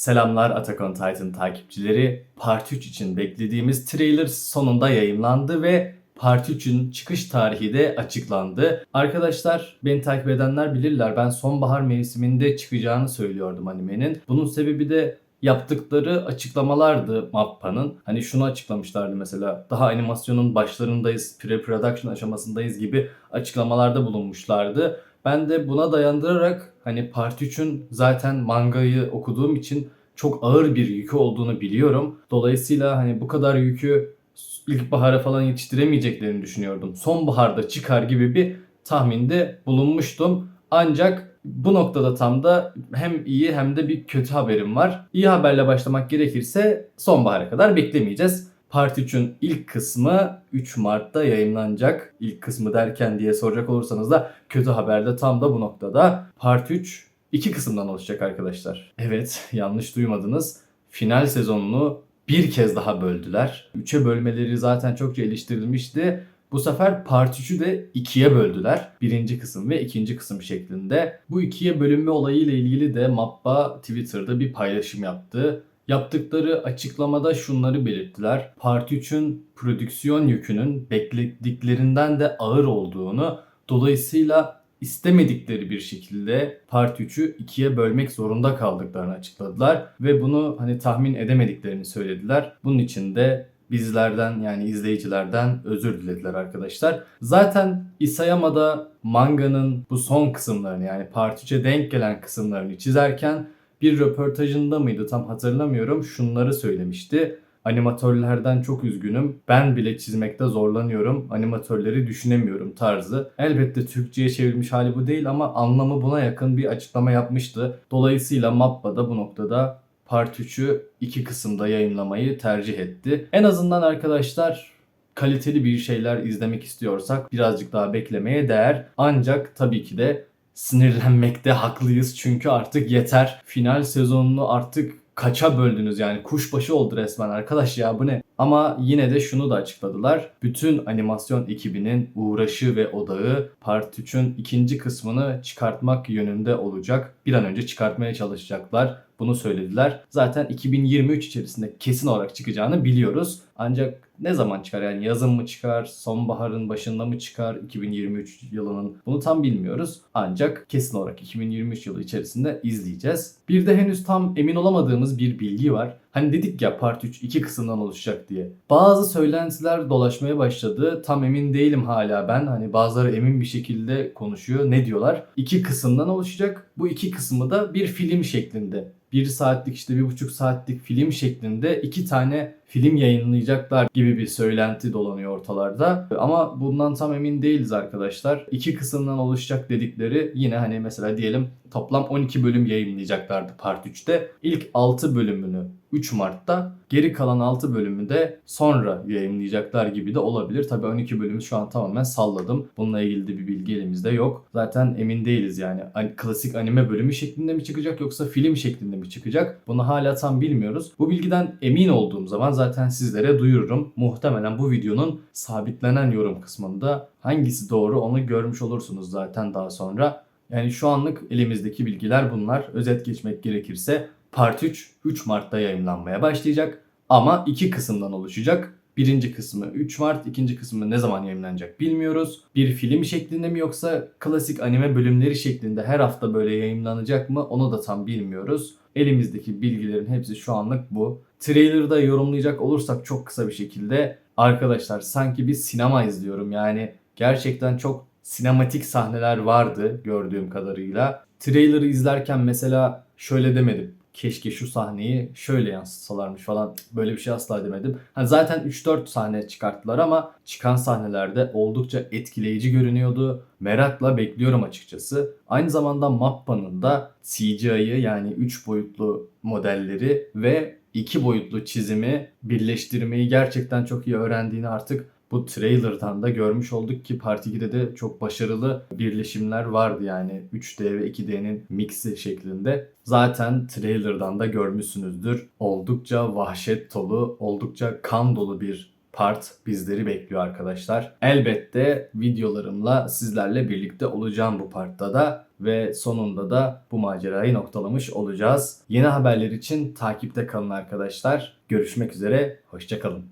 Selamlar Attack on Titan takipçileri. Part 3 için beklediğimiz trailer sonunda yayınlandı ve Part 3'ün çıkış tarihi de açıklandı. Arkadaşlar beni takip edenler bilirler ben sonbahar mevsiminde çıkacağını söylüyordum animenin. Bunun sebebi de yaptıkları açıklamalardı Mappa'nın. Hani şunu açıklamışlardı mesela daha animasyonun başlarındayız, pre-production aşamasındayız gibi açıklamalarda bulunmuşlardı. Ben de buna dayandırarak hani Part 3'ün zaten mangayı okuduğum için çok ağır bir yükü olduğunu biliyorum. Dolayısıyla hani bu kadar yükü ilkbahara falan yetiştiremeyeceklerini düşünüyordum. Sonbaharda çıkar gibi bir tahminde bulunmuştum. Ancak bu noktada tam da hem iyi hem de bir kötü haberim var. İyi haberle başlamak gerekirse sonbahara kadar beklemeyeceğiz. Part 3'ün ilk kısmı 3 Mart'ta yayınlanacak. İlk kısmı derken diye soracak olursanız da kötü haber de tam da bu noktada. Part 3 iki kısımdan oluşacak arkadaşlar. Evet yanlış duymadınız. Final sezonunu bir kez daha böldüler. 3'e bölmeleri zaten çokça eleştirilmişti. Bu sefer Part 3'ü de ikiye böldüler. Birinci kısım ve ikinci kısım şeklinde. Bu ikiye bölünme olayı ile ilgili de Mappa Twitter'da bir paylaşım yaptı. Yaptıkları açıklamada şunları belirttiler. Part 3'ün prodüksiyon yükünün beklediklerinden de ağır olduğunu, dolayısıyla istemedikleri bir şekilde Part 3'ü ikiye bölmek zorunda kaldıklarını açıkladılar ve bunu hani tahmin edemediklerini söylediler. Bunun için de bizlerden yani izleyicilerden özür dilediler arkadaşlar. Zaten Isayama'da manganın bu son kısımlarını yani Part 3'e denk gelen kısımlarını çizerken bir röportajında mıydı tam hatırlamıyorum şunları söylemişti. Animatörlerden çok üzgünüm. Ben bile çizmekte zorlanıyorum. Animatörleri düşünemiyorum tarzı. Elbette Türkçe'ye çevrilmiş hali bu değil ama anlamı buna yakın bir açıklama yapmıştı. Dolayısıyla Mappa da bu noktada Part 3'ü iki kısımda yayınlamayı tercih etti. En azından arkadaşlar kaliteli bir şeyler izlemek istiyorsak birazcık daha beklemeye değer. Ancak tabii ki de sinirlenmekte haklıyız çünkü artık yeter. Final sezonunu artık kaça böldünüz yani kuşbaşı oldu resmen arkadaş ya bu ne? Ama yine de şunu da açıkladılar. Bütün animasyon ekibinin uğraşı ve odağı Part 3'ün ikinci kısmını çıkartmak yönünde olacak. Bir an önce çıkartmaya çalışacaklar. Bunu söylediler. Zaten 2023 içerisinde kesin olarak çıkacağını biliyoruz. Ancak ne zaman çıkar yani yazın mı çıkar, sonbaharın başında mı çıkar 2023 yılının bunu tam bilmiyoruz. Ancak kesin olarak 2023 yılı içerisinde izleyeceğiz. Bir de henüz tam emin olamadığımız bir bilgi var. Hani dedik ya Part 3 iki kısımdan oluşacak diye. Bazı söylentiler dolaşmaya başladı. Tam emin değilim hala ben. Hani bazıları emin bir şekilde konuşuyor. Ne diyorlar? İki kısımdan oluşacak. Bu iki kısmı da bir film şeklinde. Bir saatlik işte bir buçuk saatlik film şeklinde iki tane film yayınlayacaklar gibi bir söylenti dolanıyor ortalarda. Ama bundan tam emin değiliz arkadaşlar. İki kısımdan oluşacak dedikleri yine hani mesela diyelim toplam 12 bölüm yayınlayacaklardı Part 3'te. İlk 6 bölümünü 3 Mart'ta geri kalan 6 bölümü de sonra yayınlayacaklar gibi de olabilir. Tabii 12 bölümü şu an tamamen salladım. Bununla ilgili de bir bilgi elimizde yok. Zaten emin değiliz yani. Klasik anime bölümü şeklinde mi çıkacak yoksa film şeklinde mi çıkacak? Bunu hala tam bilmiyoruz. Bu bilgiden emin olduğum zaman zaten sizlere duyururum. Muhtemelen bu videonun sabitlenen yorum kısmında hangisi doğru onu görmüş olursunuz zaten daha sonra. Yani şu anlık elimizdeki bilgiler bunlar. Özet geçmek gerekirse Part 3 3 Mart'ta yayınlanmaya başlayacak ama iki kısımdan oluşacak. Birinci kısmı 3 Mart, ikinci kısmı ne zaman yayınlanacak bilmiyoruz. Bir film şeklinde mi yoksa klasik anime bölümleri şeklinde her hafta böyle yayınlanacak mı onu da tam bilmiyoruz. Elimizdeki bilgilerin hepsi şu anlık bu. Trailer'da yorumlayacak olursak çok kısa bir şekilde arkadaşlar sanki bir sinema izliyorum. Yani gerçekten çok sinematik sahneler vardı gördüğüm kadarıyla. Trailer'ı izlerken mesela şöyle demedim keşke şu sahneyi şöyle yansıtsalarmış falan böyle bir şey asla demedim. Ha, zaten 3-4 sahne çıkarttılar ama çıkan sahnelerde oldukça etkileyici görünüyordu. Merakla bekliyorum açıkçası. Aynı zamanda Mappa'nın da CGI'yi yani 3 boyutlu modelleri ve 2 boyutlu çizimi birleştirmeyi gerçekten çok iyi öğrendiğini artık bu trailer'dan da görmüş olduk ki Part 2'de de çok başarılı birleşimler vardı yani 3D ve 2D'nin mixi şeklinde. Zaten trailer'dan da görmüşsünüzdür. Oldukça vahşet dolu, oldukça kan dolu bir part bizleri bekliyor arkadaşlar. Elbette videolarımla sizlerle birlikte olacağım bu partta da. ve sonunda da bu macerayı noktalamış olacağız. Yeni haberler için takipte kalın arkadaşlar. Görüşmek üzere, hoşçakalın.